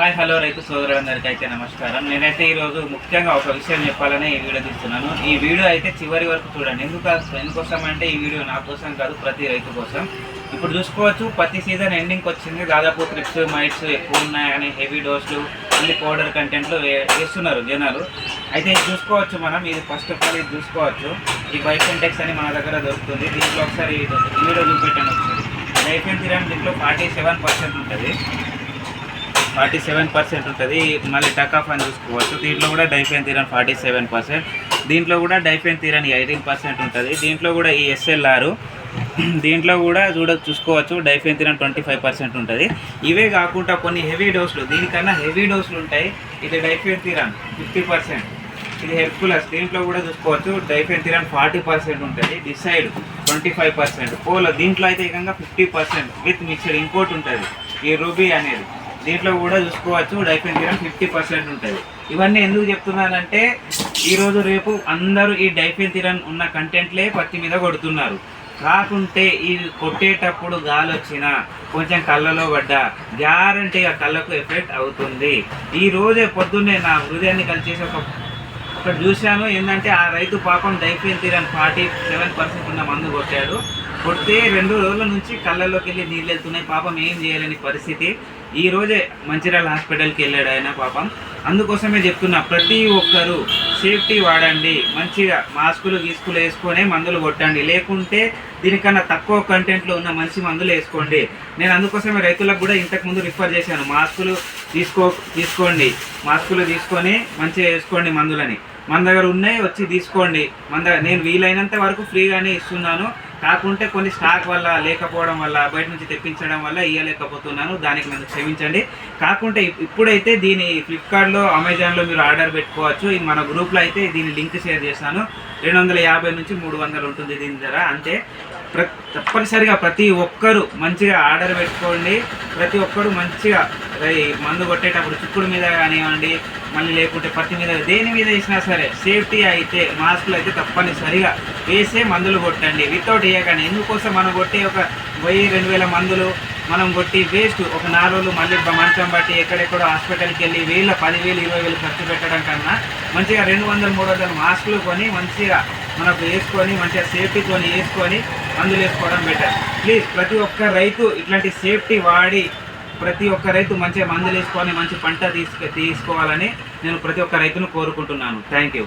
Hi hello రైతు సోదరులందరికీ అయితే నమస్కారం. నేనైతే ఈరోజు ముఖ్యంగా ఒక విషయం చెప్పాలని ఈ వీడియో తీస్తున్నాను. ఈ వీడియో అయితే చివరి వరకు చూడండి. ఎందుకు ఎందుకోసం అంటే ఈ వీడియో నా కోసం కాదు ప్రతి రైతు కోసం. ఇప్పుడు చూసుకోవచ్చు ప్రతి సీజన్ ఎండింగ్కి వచ్చింది. దాదాపు ట్రిప్స్ మైట్స్ ఎక్కువ ఉన్నాయని హెవీ డోస్లు మళ్ళీ పౌడర్ కంటెంట్లు వేస్తున్నారు జనాలు. అయితే ఇది చూసుకోవచ్చు మనం. ఇది ఫస్ట్ ఆఫ్ ఆల్ ఇది చూసుకోవచ్చు. ఈ బైసెంటెక్స్ అని మన దగ్గర దొరుకుతుంది. దీంట్లో ఒకసారి వీడియో చూపెట్టాను ఒకసారి. లైఫ్ తీరాన్ని దీంట్లో ఫార్టీ సెవెన్ పర్సెంట్ ఉంటుంది. ఫార్టీ సెవెన్ పర్సెంట్ ఉంటుంది. మళ్ళీ టక్ ఆఫ్ అని చూసుకోవచ్చు. దీంట్లో కూడా డైఫెన్ తీరన్ ఫార్టీ సెవెన్ పర్సెంట్. దీంట్లో కూడా డైఫెన్ తీరన్ ఎయిటీన్ పర్సెంట్ ఉంటుంది. దీంట్లో కూడా ఈ ఎస్ఎల్ఆర్ దీంట్లో కూడా చూడ చూసుకోవచ్చు. డైఫెన్ తీరన్ ట్వంటీ ఫైవ్ పర్సెంట్ ఉంటుంది. ఇవే కాకుండా కొన్ని హెవీ డోస్లు దీనికన్నా హెవీ డోస్లు ఉంటాయి. ఇది డైఫెన్ తీరన్ ఫిఫ్టీ పర్సెంట్. ఇది హెర్కులస్ దీంట్లో కూడా చూసుకోవచ్చు. డైఫెన్ తీరన్ ఫార్టీ పర్సెంట్ ఉంటుంది. Decide twenty five percent. Polo దీంట్లో అయితే ఏకంగా ఫిఫ్టీ పర్సెంట్ విత్ మిక్స్డ్ ఇంకోటి ఉంటుంది. ఈ రూబీ అనేది. దీంట్లో కూడా చూసుకోవచ్చు డైఫెన్ తీరం ఫిఫ్టీ పర్సెంట్ ఉంటుంది. ఇవన్నీ ఎందుకు చెప్తున్నానంటే ఈరోజు రేపు అందరూ ఈ డైఫెన్ తీరన్ ఉన్న కంటెంట్లే పత్తి మీద కొడుతున్నారు. కాకుంటే ఇది కొట్టేటప్పుడు గాలి వచ్చినా కొంచెం కళ్ళలో పడ్డా గ్యారంటీగా కళ్ళకు ఎఫెక్ట్ అవుతుంది. ఈ రోజే పొద్దున్నే నా హృదయాన్ని కలిసేసి ఒక ఇక్కడ చూశాను ఏంటంటే ఆ రైతు పాపం డైఫెన్ తీరని ఫార్టీ సెవెన్ పర్సెంట్ ఉన్న మందు కొట్టాడు. కొడితే రెండు రోజుల నుంచి కళ్ళల్లోకి వెళ్ళి నీళ్ళు వెళ్తున్నాయి పాపం ఏం చేయలేని పరిస్థితి. ఈ రోజే మంచిర్యాల హాస్పిటల్కి వెళ్ళాడు ఆయన పాపం. అందుకోసమే చెప్తున్నా ప్రతి ఒక్కరూ సేఫ్టీ వాడండి మంచిగా మాస్కులు గీసుకులు వేసుకొని మందులు కొట్టండి. లేకుంటే దీనికన్నా తక్కువ కంటెంట్లో ఉన్న మంచి మందులు వేసుకోండి. నేను అందుకోసమే రైతులకు కూడా ఇంతకు ముందు రిఫర్ చేశాను మాస్కులు తీసుకో తీసుకోండి మాస్కులు తీసుకొని మంచిగా వేసుకోండి మందులని. మన దగ్గర ఉన్నాయి వచ్చి తీసుకోండి. మన దగ్గర నేను వీలైనంత వరకు ఫ్రీగానే ఇస్తున్నాను. కాకుంటే కొన్ని స్టాక్ వల్ల లేకపోవడం వల్ల బయట నుంచి తెప్పించడం వల్ల ఇవ్వలేకపోతున్నాను దానికి నన్ను క్షమించండి. కాకుంటే ఇప్- ఇప్పుడైతే దీని ఫ్లిప్కార్ట్లో అమెజాన్లో మీరు ఆర్డర్ పెట్టుకోవచ్చు. మన గ్రూప్లో అయితే దీని లింక్ షేర్ చేస్తాను. రెండు వందల యాభై నుంచి మూడు వందలు ఉంటుంది దీని ధర. అంతే ప్ర తప్పనిసరిగా ప్రతి ఒక్కరు మంచిగా ఆర్డర్ పెట్టుకోండి. ప్రతి ఒక్కరు మంచిగా ఈ మందు కొట్టేటప్పుడు చిక్కుడు మీద కానివ్వండి మళ్ళీ లేకుంటే పత్తి మీద దేని మీద వేసినా సరే సేఫ్టీ అయితే మాస్కులు అయితే తప్పనిసరిగా వేసే మందులు కొట్టండి. వితౌట్ వేయకండి. ఎందుకోసం మనం కొట్టే ఒక వెయ్యి రెండు వేల మందులు? మనం కొట్టి వేస్ట్ ఒక నాలుగు రోజులు మళ్ళీ మంచం బట్టి ఎక్కడెక్కడో హాస్పిటల్కి వెళ్ళి వేల పదివేలు ఇరవై వేలు ఖర్చు పెట్టడం కన్నా మంచిగా రెండు వందలు మూడు వందలు మాస్కులు కొని మంచిగా మనకు వేసుకొని మంచిగా సేఫ్టీతో వేసుకొని మందులు వేసుకోవడం బెటర్ ప్లీజ్ ప్రతి ఒక్క రైతు ఇట్లాంటి సేఫ్టీ వాడి ప్రతి ఒక్క రైతు మంచిగా మందులు వేసుకొని మంచి పంట తీసుకు తీసుకోవాలని నేను ప్రతి ఒక్క రైతును కోరుకుంటున్నాను. Thank you.